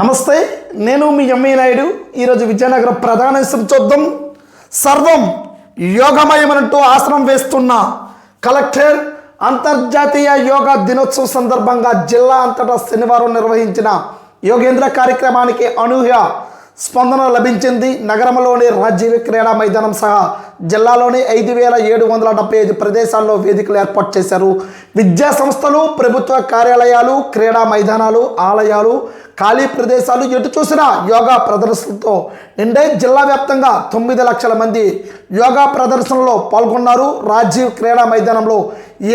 నమస్తే నేను మీ ఎంఈ నాయుడు. ఈరోజు విజయనగరం ప్రధాన విషయం చూద్దాం సర్వం యోగమయమనంటూ ఆసనం వేస్తున్న కలెక్టర్ అంతర్జాతీయ యోగా దినోత్సవం సందర్భంగా జిల్లా అంతటా శనివారం నిర్వహించిన యోగేంద్ర కార్యక్రమానికి అనూహ్య స్పందన లభించింది. నగరంలోని రాజీవ్ క్రీడా మైదానం సహా జిల్లాలోని ఐదు వేల ఏడు వందల డెబ్బై ఐదు ప్రదేశాల్లో వేదికలు ఏర్పాటు చేశారు. విద్యా సంస్థలు ప్రభుత్వ కార్యాలయాలు క్రీడా మైదానాలు ఆలయాలు ఖాళీ ప్రదేశాలు ఎటు చూసినా యోగా ప్రదర్శనతో నిండే జిల్లా వ్యాప్తంగా తొమ్మిది లక్షల మంది యోగా ప్రదర్శనలో పాల్గొన్నారు. రాజీవ్ క్రీడా మైదానంలో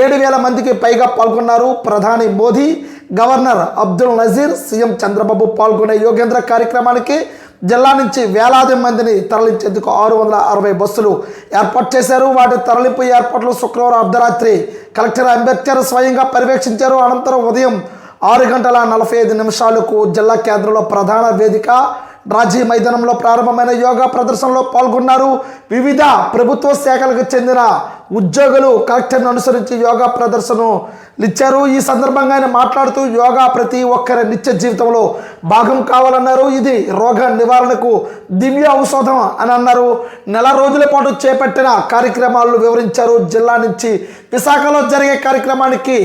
ఏడు వేల మందికి పైగా పాల్గొన్నారు. ప్రధాని మోదీ గవర్నర్ అబ్దుల్ నజీర్ సీఎం చంద్రబాబు పాల్గొనే యోగేంద్ర కార్యక్రమానికి జిల్లా నుంచి వేలాది మందిని తరలించేందుకు ఆరు వందల అరవై బస్సులు ఏర్పాటు చేశారు. వాటి తరలింపు ఏర్పాట్లు శుక్రవారం అర్ధరాత్రి కలెక్టర్ అంబేద్కర్ స్వయంగా పర్యవేక్షించారు. అనంతరం ఉదయం ఆరు గంటల నలభై ఐదు నిమిషాలకు జిల్లా కేంద్రంలో ప్రధాన వేదిక రాజీ మైదానంలో ప్రారంభమైన యోగా ప్రదర్శనలో పాల్గొన్నారు. వివిధ ప్రభుత్వ శాఖలకు చెందిన ఉద్యోగులు కలెక్టర్ను అనుసరించి యోగా ప్రదర్శనలు ఇచ్చారు ఈ సందర్భంగా ఆయన మాట్లాడుతూ యోగా ప్రతి ఒక్కరి నిత్య జీవితంలో భాగం కావాలన్నారు. ఇది రోగ నివారణకు దివ్య ఔషధం అని అన్నారు. నెల రోజుల పాటు చేపట్టిన కార్యక్రమాలను వివరించారు. జిల్లా నుంచి విశాఖలో జరిగే కార్యక్రమానికి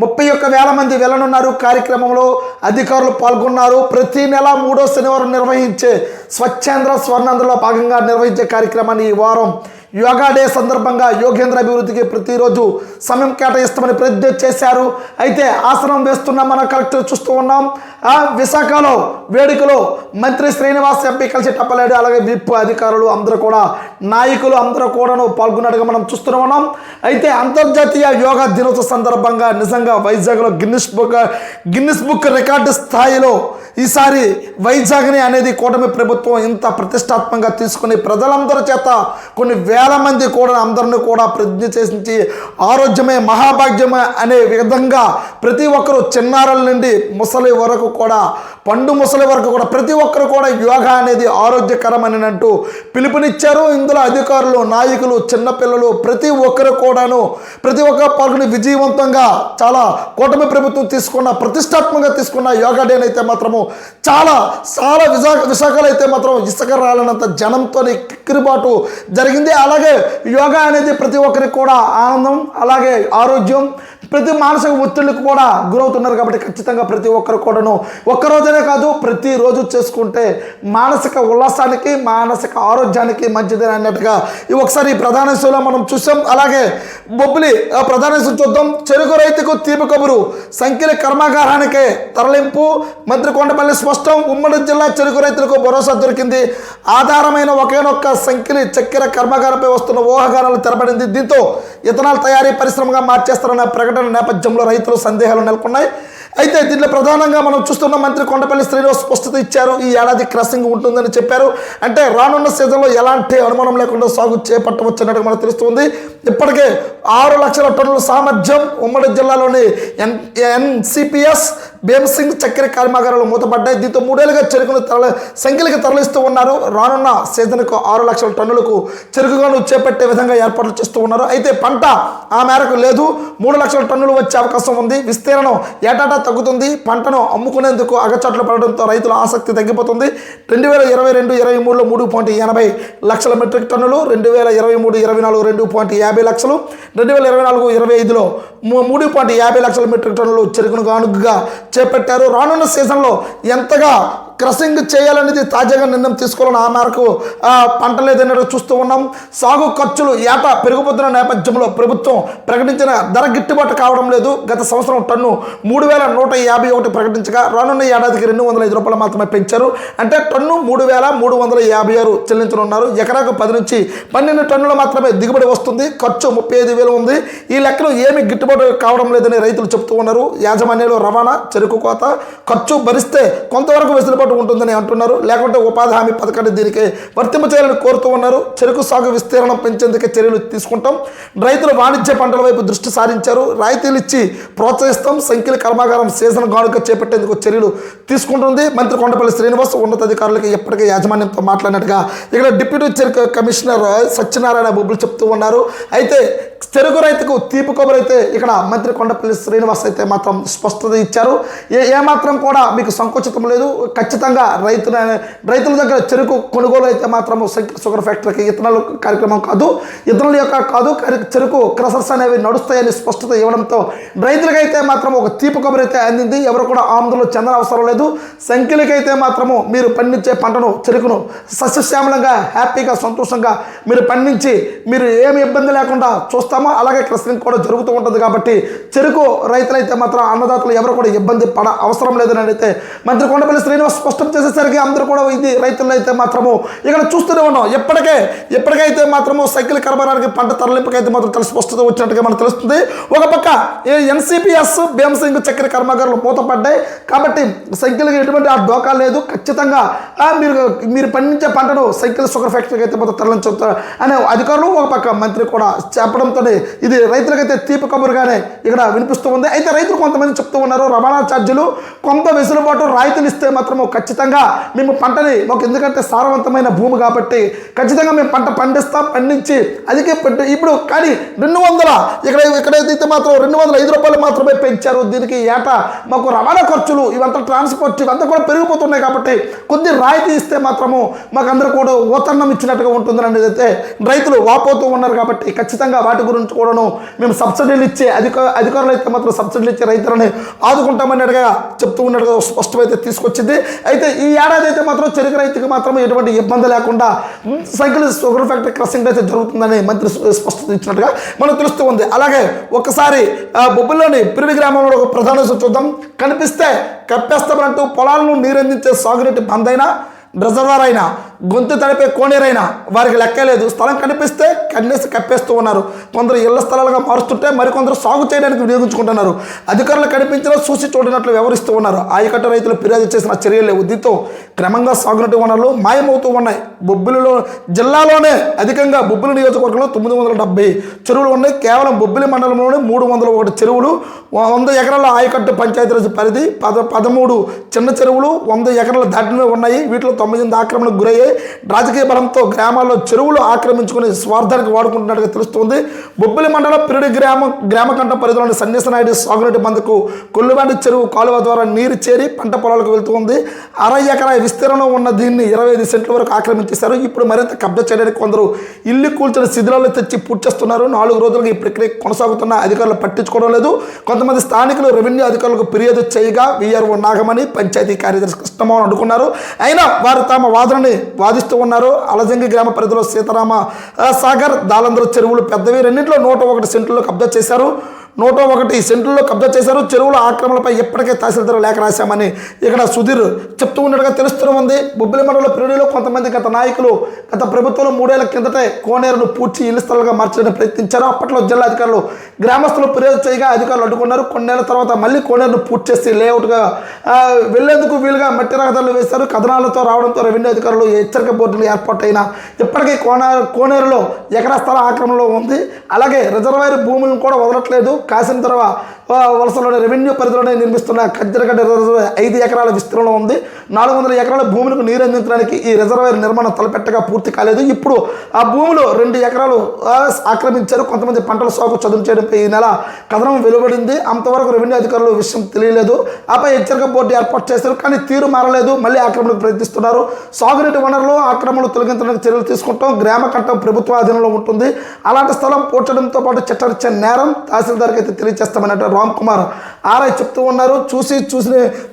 ముప్పై ఒక్క వేల మంది వెళ్ళనున్నారు. కార్యక్రమంలో అధికారులు పాల్గొన్నారు. ప్రతి నెల మూడో శనివారం నిర్వహించే స్వచ్ఛంద్ర స్వర్ణాంధ్రలో భాగంగా నిర్వహించే కార్యక్రమాన్ని ఈ వారం యోగా డే సందర్భంగా యోగేంద్ర అభివృద్ధికి ప్రతిరోజు సమయం కేటాయిస్తామని ప్రతిజ్ఞ చేశారు. అయితే ఆసనం వేస్తున్న మన కలెక్టర్ చూస్తూ ఉన్నాం. ఆ విశాఖలో వేడుకలో మంత్రి శ్రీనివాస్ ఎంపీ కలిసి టప్పలేడు అలాగే విప్ అధికారులు అందరూ కూడా నాయకులు అందరూ కూడాను పాల్గొన్నట్టుగా మనం చూస్తూనే ఉన్నాం. అయితే అంతర్జాతీయ యోగా దినోత్సవ సందర్భంగా నిజంగా వైజాగ్లో Guinness book Guinness book record స్థాయిలో ఈసారి వైజాగ్ని అనేది కూటమి ప్రభుత్వం ఇంత ప్రతిష్టాత్మకంగా తీసుకుని ప్రజలందరి చేత కొన్ని వేల మంది కూడా అందరిని కూడా ప్రతిజ్ఞ చేసించి ఆరోగ్యమే మహాభాగ్యమే అనే విధంగా ప్రతి ఒక్కరూ చిన్నారుల నుండి ముసలి వరకు కూడా పండు ముసలి వరకు కూడా ప్రతి ఒక్కరు కూడా యోగా అనేది ఆరోగ్యకరమని అంటూ పిలుపునిచ్చారు. ఇందులో అధికారులు నాయకులు చిన్నపిల్లలు ప్రతి ఒక్కరు కూడాను ప్రతి ఒక్కరు పాల్గొని విజయవంతంగా చాలా కూటమి ప్రభుత్వం తీసుకున్న ప్రతిష్టాత్మకంగా తీసుకున్న యోగా డే అయితే మాత్రము చాలా చాలా విశాఖ విశాఖలో అయితే మాత్రం ఇసుక రాలనంత జనంతో కిక్కిరిబాటు జరిగింది. అలాగే యోగా అనేది ప్రతి ఒక్కరికి కూడా ఆనందం అలాగే ఆరోగ్యం ప్రతి మానసిక ఒత్తిడికి కూడా గురవుతున్నారు కాబట్టి ఖచ్చితంగా ప్రతి ఒక్కరు కూడాను ఒక్కరోజునే కాదు ప్రతిరోజు చేసుకుంటే మానసిక ఉల్లాసానికి మానసిక ఆరోగ్యానికి మంచిది అన్నట్టుగా ఈ ఒకసారి ప్రధాన విషయంలో మనం చూసాం. అలాగే బొబ్బిలి ప్రధాన చూద్దాం. చెరుకు రైతుకు తీపి కబురు సంఖ్యల కర్మాగారానికి తరలింపు. మంత్రి కొండపల్లి స్పష్టం ఉమ్మడి జిల్లా చెరుకు రైతులకు భరోసా దొరికింది. ఆధారమైన ఒకేనొక్క సంఖ్యని చక్కెర కర్మాగారం కర్మాగారంపై వస్తున్న ఊహాగానాలు తెరపడింది. దీంతో ఇథనాల్ తయారీ పరిశ్రమగా మార్చేస్తారన్న ప్రకటన నేపథ్యంలో రైతులు సందేహాలు నెలకొన్నాయి. అయితే దీంట్లో ప్రధానంగా మనం చూస్తున్న మంత్రి కొండపల్లి శ్రీనివాస్ స్పష్టత ఇచ్చారు. ఈ ఏడాది క్రసింగ్ ఉంటుందని చెప్పారు. అంటే రానున్న సీజన్లో ఎలాంటి అనుమానం లేకుండా సాగు చేపట్టవచ్చన్నట్టు మనకు తెలుస్తుంది. ఇప్పటికే ఆరు లక్షల టన్నుల సామర్థ్యం ఉమ్మడి జిల్లాలోని ఎన్ ఎన్సిపిఎస్ భీమసింగ్ చక్కెర కర్మాగారాలు మూతపడ్డాయి. దీంతో మూడేళ్ళుగా చెరుకును తరల సంఖ్యలకు తరలిస్తూ ఉన్నారు. రానున్న సీజన్కు ఆరు లక్షల టన్నులకు చెరుకుగాను చేపట్టే విధంగా ఏర్పాట్లు చేస్తూ ఉన్నారు. అయితే పంట ఆ మేరకు లేదు. మూడు లక్షల టన్నులు వచ్చే అవకాశం ఉంది. విస్తీర్ణం ఏటాటా తగ్గుతుంది. పంటను అమ్ముకునేందుకు అగచాట్లు పడడంతో రైతుల ఆసక్తి తగ్గిపోతుంది. రెండు వేల ఇరవై రెండు ఇరవై మూడులో మూడు పాయింట్ ఎనభై లక్షల మెట్రిక్ టన్నులు రెండు వేల ఇరవై మూడు ఇరవై నాలుగు రెండు పాయింట్ యాభై లక్షలు రెండు వేల ఇరవై నాలుగు ఇరవై ఐదులో మూడు పాయింట్ యాభై లక్షల మెట్రిక్ టన్నులు చెరుకును గానుగ్గా చేపట్టారు. రానున్న సీజన్లో ఎంతగా క్రసింగ్ చేయాలనేది తాజాగా నిర్ణయం తీసుకోవాలని ఆ మేరకు ఆ, పంట చూస్తూ ఉన్నాం. సాగు ఖర్చులు ఏటా పెరిగిపోతున్న నేపథ్యంలో ప్రభుత్వం ప్రకటించిన ధర గిట్టుబాటు కావడం లేదు. గత సంవత్సరం టన్ను మూడు వేల నూట యాభై ఒకటి ప్రకటించగా రానున్న ఏడాదికి రెండు వందల ఐదు రూపాయలు మాత్రమే పెంచారు. అంటే టన్ను మూడు వేల మూడు వందల యాభై ఆరు చెల్లించనున్నారు. ఎకరాకు పది నుంచి పన్నెండు టన్నులు మాత్రమే దిగుబడి వస్తుంది. ఖర్చు ముప్పై ఐదు వేలు ఉంది. ఈ లెక్కలు ఏమీ గిట్టుబాటు కావడం లేదని రైతులు చెప్తూ ఉన్నారు. యాజమాన్యాలు రవాణా చెరుకు కోత ఖర్చు భరిస్తే కొంతవరకు వెసులుబాటు ఉంటుందని అంటున్నారు. లేకుంటే ఉపాధి హామీ పథకాన్ని దీనికి వర్తింప చేయాలని కోరుతూ ఉన్నారు. చెరుకు సాగు విస్తీర్ణం పెంచేందుకే చర్యలు తీసుకుంటాం. రైతులు వాణిజ్య పంటల వైపు దృష్టి సారించారు. రాయితీలు ఇచ్చి ప్రోత్సహిస్తాం. సంఖ్యల కర్మాగారం సీజన్ గానుక చేపట్టేందుకు చర్యలు తీసుకుంటుంది. మంత్రి కొండపల్లి శ్రీనివాస్ ఉన్నతాధికారులకి ఎప్పటికే యాజమాన్యంతో మాట్లాడినట్టుగా ఇక్కడ డిప్యూటీ చెరుకు కమిషనర్ సత్యనారాయణ బొబ్బులు చెప్తూ ఉన్నారు. అయితే చెరుకు రైతుకు తీపి కొబ్బరి అయితే ఇక్కడ మంత్రి కొండపల్లి శ్రీనివాస్ అయితే మాత్రం స్పష్టత ఇచ్చారు. ఏ ఏమాత్రం కూడా మీకు సంకోచితం లేదు. ఖచ్చితంగా ఖచ్చితంగా రైతుల రైతుల దగ్గర చెరుకు కొనుగోలు అయితే మాత్రం షుగర్ ఫ్యాక్టరీకి ఇతరుల కార్యక్రమం కాదు. ఇతరుల యొక్క కాదు చెరుకు క్రసర్స్ అనేవి నడుస్తాయని స్పష్టత ఇవ్వడంతో రైతులకైతే మాత్రం ఒక తీపి కొబ్బరి అయితే అందింది. ఎవరు కూడా ఆందోళన చెందన అవసరం లేదు. సంఖ్యలకైతే మాత్రము మీరు పండించే పంటను చెరుకును సస్యశ్యామలంగా హ్యాపీగా సంతోషంగా మీరు పండించి మీరు ఏమి ఇబ్బంది లేకుండా చూస్తామో అలాగే క్రసరింగ్ కూడా జరుగుతూ ఉంటుంది కాబట్టి చెరుకు రైతులైతే మాత్రం అన్నదాతలు ఎవరు కూడా ఇబ్బంది పడ అవసరం లేదని అయితే మంత్రి కొండపల్లి శ్రీనివాస్ స్పష్టం చేసేసరికి అందరూ కూడా ఇది రైతులు అయితే మాత్రము ఇక్కడ చూస్తూనే ఉన్నాం. ఎప్పటికే ఎప్పటికైతే మాత్రము సైకిల్ కరబడానికి పంట తరలింపుకైతే మాత్రం కలిసి స్పష్టత వచ్చినట్టుగా మనకు తెలుస్తుంది. ఒక పక్క ఎన్సీపీఎస్ భీమసింగ్ చక్కెర కర్మాగారులు మూతపడ్డాయి. కాబట్టి సైకిల్కి ఎటువంటి ఆ డోకా లేదు. ఖచ్చితంగా మీరు మీరు పండించే పంటను సైకిల్ షుగర్ ఫ్యాక్టరీకి అయితే మాత్రం తరలించుతారు అనే అధికారులు ఒక పక్క మంత్రి కూడా చెప్పడంతో ఇది రైతులకైతే తీపి కబురుగానే ఇక్కడ వినిపిస్తూ ఉంది. అయితే రైతులు కొంతమంది చెప్తూ ఉన్నారు రవాణా ఛార్జీలు కొంత వెసులుబాటు రాయితీలు ఇస్తే మాత్రము ఖచ్చితంగా మేము పంటని మాకు ఎందుకంటే సారవంతమైన భూమి కాబట్టి ఖచ్చితంగా మేము పంట పండిస్తాం పండించి అదికే పెట్టు. ఇప్పుడు కానీ రెండు వందల ఇక్కడ ఇక్కడైతే మాత్రం రెండు వందల ఐదు రూపాయలు మాత్రమే పెంచారు దీనికి ఏటా మాకు రవాణా ఖర్చులు ఇవంతా ట్రాన్స్పోర్ట్ ఇవంతా కూడా పెరిగిపోతున్నాయి కాబట్టి కొద్ది రాయితీ ఇస్తే మాత్రము మాకు అందరూ కూడా ఓతన్నం ఇచ్చినట్టుగా ఉంటుంది అనేది అయితే రైతులు వాపోతూ ఉన్నారు కాబట్టి ఖచ్చితంగా వాటి గురించి కూడాను మేము సబ్సిడీలు ఇచ్చే అధిక అధికారులు అయితే మాత్రం సబ్సిడీలు ఇచ్చే రైతులని ఆదుకుంటామని అడిగా చెప్తూ ఉన్నట్టుగా స్పష్టమైతే తీసుకొచ్చింది. అయితే ఈ ఏడాది అయితే మాత్రం చెరుకు రైతుకి మాత్రం ఎటువంటి ఇబ్బంది లేకుండా సైకిల్ షుగర్ ఫ్యాక్టరీ క్రసింగ్ అయితే జరుగుతుందని మంత్రి స్పష్టత ఇచ్చినట్టుగా మనకు తెలుస్తూ ఉంది. అలాగే ఒకసారి బొబ్బుల్లోని పిరివి గ్రామంలో ఒక ప్రధాన చూద్దాం. కనిపిస్తే కప్పేస్తామంటూ పొలాలను నీరందించే సాగునీటి బందైనా రిజర్వర్ అయినా గొంతు తడిపే కోనేరైనా వారికి లెక్కలేదు స్థలం కనిపిస్తే కన్నేసి కప్పేస్తూ ఉన్నారు. కొందరు ఇళ్ళ స్థలాలుగా మారుస్తుంటే మరికొందరు సాగు చేయడానికి వినియోగించుకుంటున్నారు. అధికారులు కనిపించినా చూసి చూడనట్లు వ్యవహరిస్తూ ఉన్నారు. ఆయకట్టు రైతులు ఫిర్యాదు చేసిన చర్యలు లేవు దీంతో క్రమంగా సాగునీటి వనరులు మాయమవుతూ ఉన్నాయి. బొబ్బిలిలో జిల్లాలోనే అధికంగా బొబ్బిలి నియోజకవర్గంలో తొమ్మిది వందల డెబ్బై చెరువులు ఉన్నాయి. కేవలం బొబ్బిలి మండలంలోనే మూడు వందల ఒకటి చెరువులు వంద ఎకరాల ఆయకట్టు పంచాయతీరాజ్ పరిధి పద పదమూడు చిన్న చెరువులు వంద ఎకరాల దాటినే ఉన్నాయి. వీటిలో తొమ్మిది ఆక్రమణకు గురయ్యాయి. రాజకీయ బలంతో గ్రామాల్లో చెరువులు ఆక్రమించుకుని స్వార్థానికి వాడుకుంటున్నట్టుగా తెలుస్తుంది. బొబ్బిలి మండలం పిరుడి గ్రామం గ్రామకంఠ పరిధిలోని సన్యాసనాయుడు సాగునీటి బంధకు కొల్లువాడి చెరువు కాలువ ద్వారా నీరు చేరి పంట పొలాలకు వెళ్తుంది. అరవై ఎకరా విస్తీర్ణం ఉన్న దీన్ని ఇరవై ఐదు సెంట్ల వరకు ఆక్రమించేశారు. ఇప్పుడు మరింత కబ్జా చేయడానికి కొందరు ఇల్లు కూల్చిన శిథిలాలు తెచ్చి పూర్తి చేస్తున్నారు. నాలుగు రోజులుగా ఈ ప్రక్రియ కొనసాగుతున్న అధికారులు పట్టించుకోవడం లేదు. కొంతమంది స్థానికులు రెవెన్యూ అధికారులకు ఫిర్యాదు చేయగా వీఆర్ఓ నాగమణి పంచాయతీ కార్యదర్శి కృష్ణమోహన్ అనుకున్నారు అయినా వారు తమ వాదనని వాదిస్తూ ఉన్నారు. అలజంగి గ్రామ పరిధిలో సీతారామ సాగర్ దాలంద్ర చెరువులు పెద్దవి. రెండింటిలో నూట ఒకటి సెంట్లలో కబ్జా చేశారు. నూట ఒకటి సెంట్లలో కబ్జా చేశారు. చెరువుల ఆక్రమణలపై ఇప్పటికే తహసీల్దార్ లేఖ రాశామని ఇక్కడ సుధీర్ చెప్తూ ఉన్నట్టుగా తెలుస్తూనే ఉంది. బొబ్బిలి మండల పిరుడిలో కొంతమంది గత నాయకులు గత ప్రభుత్వంలో మూడేళ్ళ కిందటే కోనేరును పూడ్చి ఇల్లు స్థలాలుగా మార్చడానికి ప్రయత్నించారు. అప్పట్లో జిల్లా అధికారులు గ్రామస్తులు ఫిర్యాదు చేయగా అధికారులు అడ్డుకున్నారు. కొన్నేళ్ళ తర్వాత మళ్ళీ కోనేరును పూర్తి చేసి లేఅవుట్గా వెళ్ళేందుకు వీలుగా మట్టి రహదారులు వేశారు. కథనాలతో రావడంతో రెవెన్యూ అధికారులు హెచ్చరిక బోర్డులు ఏర్పాటైన ఇప్పటికీ కోన కోనేరులో ఎకరా స్థల ఆక్రమణలో ఉంది. అలాగే రిజర్వాయర్ భూములను కూడా వదలట్లేదు. కాసిన తర్వాత వలసలోని రెవెన్యూ పరిధిలోనే నిర్మిస్తున్న కజ్జరగడ్డ రిజర్వాయర్ ఐదు ఎకరాల విస్తీర్ణంలో ఉంది. నాలుగు వందల ఎకరాల భూములకు నీరు అందించడానికి ఈ రిజర్వాయర్ నిర్మాణం తలపెట్టగా పూర్తి కాలేదు. ఇప్పుడు ఆ భూమిలో రెండు ఎకరాలు ఆక్రమించారు. కొంతమంది పంటల సాగు చదువు చేయడంపై ఈ నెల కథనం వెలువడింది. అంతవరకు రెవెన్యూ అధికారులు విషయం తెలియలేదు. ఆపై హెచ్చరిక బోర్డు ఏర్పాటు చేశారు కానీ తీరు మారలేదు. మళ్ళీ ఆక్రమణకు ప్రయత్నిస్తున్నారు. సాగునీటి వనరులు ఆక్రమణలు తొలగించడానికి చర్యలు తీసుకుంటాం. గ్రామ కట్టం ప్రభుత్వ ఆధీనంలో ఉంటుంది. అలాంటి స్థలం పోర్చడంతో పాటు చట్టరిచ్చే నేరం తహసీల్దార్కి అయితే తెలియజేస్తామన్నట్టు రామ్ కుమార్ ఆర్ఐ చెప్తూ ఉన్నారు. చూసి చూసి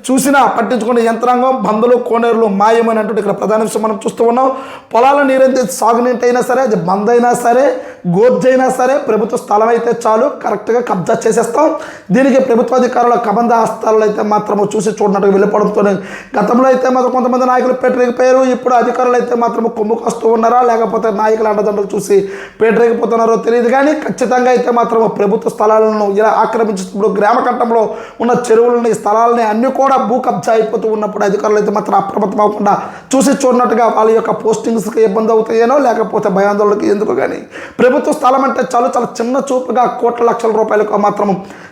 చూసినా పట్టించుకునే యంత్రాంగం బంధులు కోనేరులు మాయమైనటువంటి ఇక్కడ ప్రధాన విషయం మనం చూస్తూ ఉన్నాం. పొలాల నీరైతే సాగునీటైనా అయినా సరే అది బంద్ అయినా సరే గోర్జైనా సరే ప్రభుత్వ స్థలం అయితే చాలు కరెక్ట్గా కబ్జా చేసేస్తాం. దీనికి ప్రభుత్వ అధికారుల కబంధ హస్తాలు అయితే మాత్రము చూసి చూడనట్టుగా వెళ్ళిపోవడంతో గతంలో అయితే మాత్రం కొంతమంది నాయకులు పెట్టలేకపోయారు ఇప్పుడు అధికారులు అయితే మాత్రం కొమ్ముకొస్తూ ఉన్నారా లేకపోతే నాయకుల అండదండలు చూసి పెట్టలేకపోతున్నారో తెలియదు. కానీ ఖచ్చితంగా అయితే మాత్రం ప్రభుత్వ స్థలాలను ఇలా ఆక్రమించినప్పుడు గ్రామ కట్టంలో ఉన్న చెరువులని స్థలాలని అన్నీ కూడా భూ కబ్జా అయిపోతూ ఉన్నప్పుడు అధికారులు అయితే మాత్రం అప్రమత్తం అవ్వకుండా చూసి చూడనట్టుగా వాళ్ళ యొక్క పోస్టింగ్స్కి ఇబ్బంది అవుతాయేనో లేకపోతే భయాందోళనకి ఎందుకు కానీ? ప్రభుత్వ ప్రభుత్వ స్థలం అంటే చాలు చాలా చిన్న చూపుగా కోట్ల లక్షల రూపాయలకు మాత్రం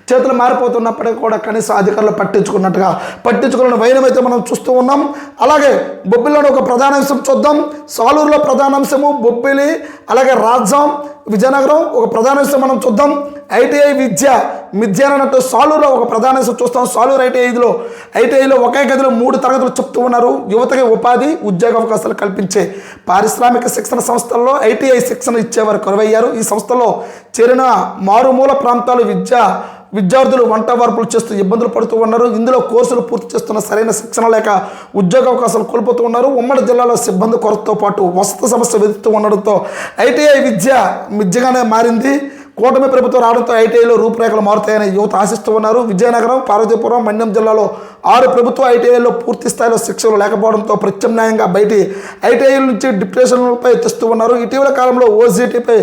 చేతులు మారిపోతున్నప్పటికీ కూడా కనీసం అధికారులు పట్టించుకున్నట్టుగా పట్టించుకున్న వైనం అయితే మనం చూస్తూ ఉన్నాం. అలాగే బొబ్బిలిలోని ఒక ప్రధాన అంశం చూద్దాం. సాలూరులో ప్రధాన అంశము బొబ్బిలి అలాగే రాజ్యం విజయనగరం ఒక ప్రధాన అంశం మనం చూద్దాం. ఐటీఐ విద్య విద్య అన్నట్టు సాలూరులో ఒక ప్రధాన చూస్తాం. సాలూరు ఐటీఐలో ఐటీఐలో ఒకే గదిలో మూడు తరగతులు చెప్తూ ఉన్నారు. యువతకి ఉపాధి ఉద్యోగ అవకాశాలు కల్పించే పారిశ్రామిక శిక్షణ సంస్థల్లో ఐటీఐ శిక్షణ ఇచ్చేవారు కొరవయ్యారు. ఈ సంస్థలో చేరిన మారుమూల ప్రాంతాలు విద్య విద్యార్థులు వంట వార్పులు చేస్తూ ఇబ్బందులు పడుతూ ఉన్నారు. ఇందులో కోర్సులు పూర్తి చేస్తున్న సరైన శిక్షణ లేక ఉద్యోగ అవకాశాలు కోల్పోతూ ఉన్నారు. ఉమ్మడి జిల్లాలో సిబ్బంది కొరతతో పాటు వసతి సమస్య వెతుతూ ఉండడంతో ఐటీఐ విద్య విద్యగానే మారింది. కూటమి ప్రభుత్వం రావడంతో ఐటీఐలో రూపురేఖలు మారుతాయని యువత ఆశిస్తూ ఉన్నారు. విజయనగరం పార్వతీపురం మన్యం జిల్లాలో ఆరు ప్రభుత్వ ఐటీఐలో పూర్తి స్థాయిలో శిక్షలు లేకపోవడంతో ప్రత్యామ్నాయంగా బయటి ఐటీఐల నుంచి డిప్రెషన్లపై తెస్తూ ఉన్నారు. ఇటీవల కాలంలో ఓజీటీపై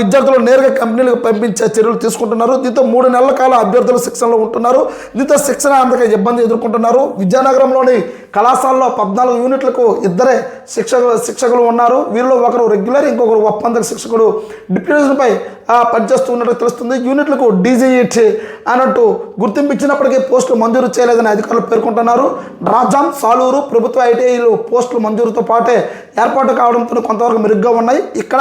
విద్యార్థులు నేరుగా కంపెనీలకు పంపించే చర్యలు తీసుకుంటున్నారు. దీంతో మూడు నెలల కాలం అభ్యర్థులు శిక్షణలో ఉంటున్నారు. దీంతో శిక్షణ అందక ఇబ్బంది ఎదుర్కొంటున్నారు. విజయనగరంలోని కళాశాలలో పద్నాలుగు యూనిట్లకు ఇద్దరే శిక్షకులు శిక్షకులు ఉన్నారు. వీరిలో ఒకరు రెగ్యులర్ ఇంకొకరు ఒప్పంద శిక్షకుడు. డిప్రెషన్పై పనిచేస్తూ ఉన్నట్టు తెలుస్తుంది. యూనిట్లకు డీజీఈటీ అన్నట్టు గుర్తింపు ఇచ్చినప్పటికీ పోస్టులు మంజూరు చేయలేదని అధికారులు పేర్కొంటున్నారు. రాజాం సాలూరు ప్రభుత్వ ఐటీఐలు పోస్టులు మంజూరుతో పాటే ఏర్పాటు కావడంతో కొంతవరకు మెరుగ్గా ఉన్నాయి. ఇక్కడ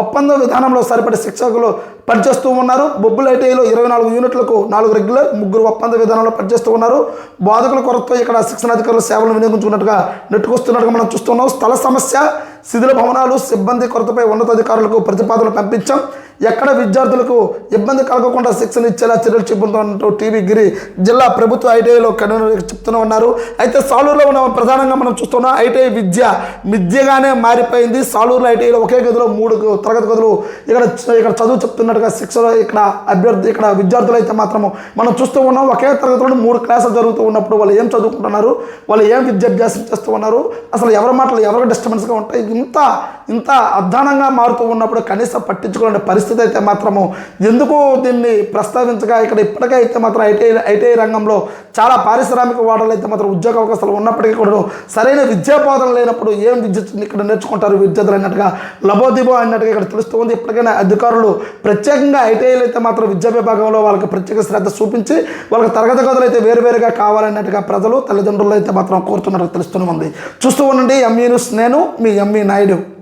ఒప్పంద విధానంలో సరిపడే శిక్షకులు పనిచేస్తూ ఉన్నారు. బొబ్బుల ఐటీఐలో ఇరవై నాలుగు యూనిట్లకు నాలుగు రెగ్యులర్ ముగ్గురు ఒప్పంద విధానంలో పనిచేస్తూ ఉన్నారు. బాధకుల కొరతతో ఇక్కడ శిక్షణ అధికారులు సేవలు వినియోగించుకున్నట్టుగా నెట్టుకొస్తున్నట్టుగా మనం చూస్తున్నాం. స్థల సమస్య శిథిల భవనాలు సిబ్బంది కొరతపై ఉన్నతాధికారులకు ప్రతిపాదనలు పంపించాం. ఎక్కడ విద్యార్థులకు ఇబ్బంది కలగకుండా శిక్షణ ఇచ్చేలా చర్యలు చెబుతున్నట్టు టీవీ గిరి జిల్లా ప్రభుత్వ ఐటీఐలో కన్వీనర్ చెప్తూనే ఉన్నారు. అయితే సాలూరులో ఉన్న ప్రధానంగా మనం చూస్తున్నాం ఐటీఐ విద్య విద్యగానే మారిపోయింది. సాలూరులో ఐటీఐలో ఒకే గదిలో మూడు తరగతి గదులు ఇక్కడ ఇక్కడ చదువు చెప్తున్నట్టుగా శిక్షణ ఇక్కడ అభ్యర్థి ఇక్కడ విద్యార్థులు అయితే మాత్రము మనం చూస్తూ ఉన్నాం. ఒకే తరగతిలో మూడు క్లాసులు జరుగుతూ ఉన్నప్పుడు వాళ్ళు ఏం చదువుకుంటున్నారు? వాళ్ళు ఏం విద్యాభ్యాసం చేస్తూ ఉన్నారు? అసలు ఎవరి మాటలు ఎవరికి డిస్టర్బెన్స్గా ఉంటాయి? ఇంత ఇంత అధ్వానంగా మారుతూ ఉన్నప్పుడు కనీసం పట్టించుకునే పరిస్థితి అయితే మాత్రము ఎందుకు దీన్ని ప్రస్తావించగా ఇక్కడ ఇప్పటికే అయితే మాత్రం ఐటీఐ ఐటీఐ రంగంలో చాలా పారిశ్రామిక వాడలు అయితే మాత్రం ఉద్యోగ అవకాశాలు ఉన్నప్పటికీ కూడా సరైన విద్యాబోధన లేనప్పుడు ఏం విద్య ఇక్కడ నేర్చుకుంటారు విద్యార్థులు అన్నట్టుగా లబోదిబో అన్నట్టుగా ఇక్కడ తెలుస్తుంది ఇప్పటికైనా అధికారులు ప్రత్యేకంగా ఐటీఐలు అయితే మాత్రం విద్యా విభాగంలో వాళ్ళకి ప్రత్యేక శ్రద్ధ చూపించి వాళ్ళకి తరగతి గదులు అయితే వేరువేరుగా కావాలన్నట్టుగా ప్రజలు తల్లిదండ్రులు అయితే మాత్రం కోరుతున్నట్టు తెలుస్తూనే ఉంది. చూస్తూ ఉండండి ఎంఈ న్యూస్ నేను మీ ఎంఈ నాయుడు